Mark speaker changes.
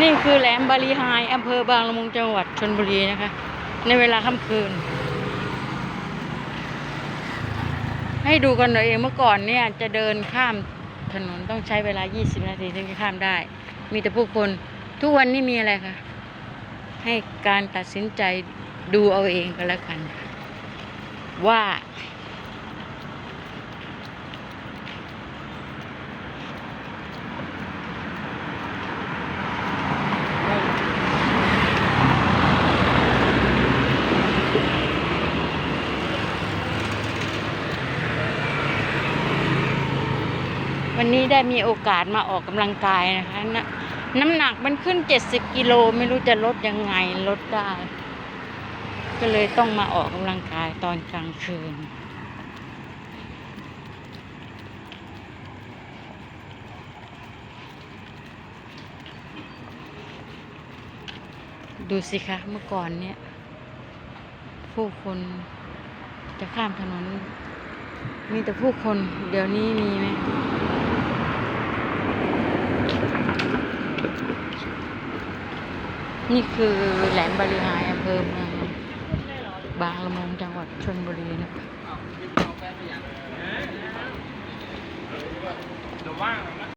Speaker 1: นี่คือแหลมบาลีไฮอำเภอบางละมุงจังหวัดชนบุรีนะคะ ในเวลาค่ำคืน ให้ดูกันหน่อยเองเมื่อก่อนเนี่ยจะเดินข้ามถนนต้องใช้เวลา 20 นาทีถึงจะข้ามได้ มีแต่ผู้คนทุกวันนี้มีอะไรคะให้การตัดสินใจดูเอาเองก็แล้วกัน ว่า วันนี้ได้มีโอกาสมาออกกำลังกายนะคะนน้ำหนักมันขึ้น70กิโลไม่รู้จะลดยังไงลดได้ ก็เลยต้องมาออกกำลังกายตอนกลางคืนดูสิคะเมื่อก่อนเนี่ย ผู้คนจะข้ามถนน มีแต่ผู้คน เดี๋ยวนี้มีไหม นี่คือแหลมบริหายอำเภอเมืองบางละมุงจังหวัดชนบุรีนะค
Speaker 2: รับ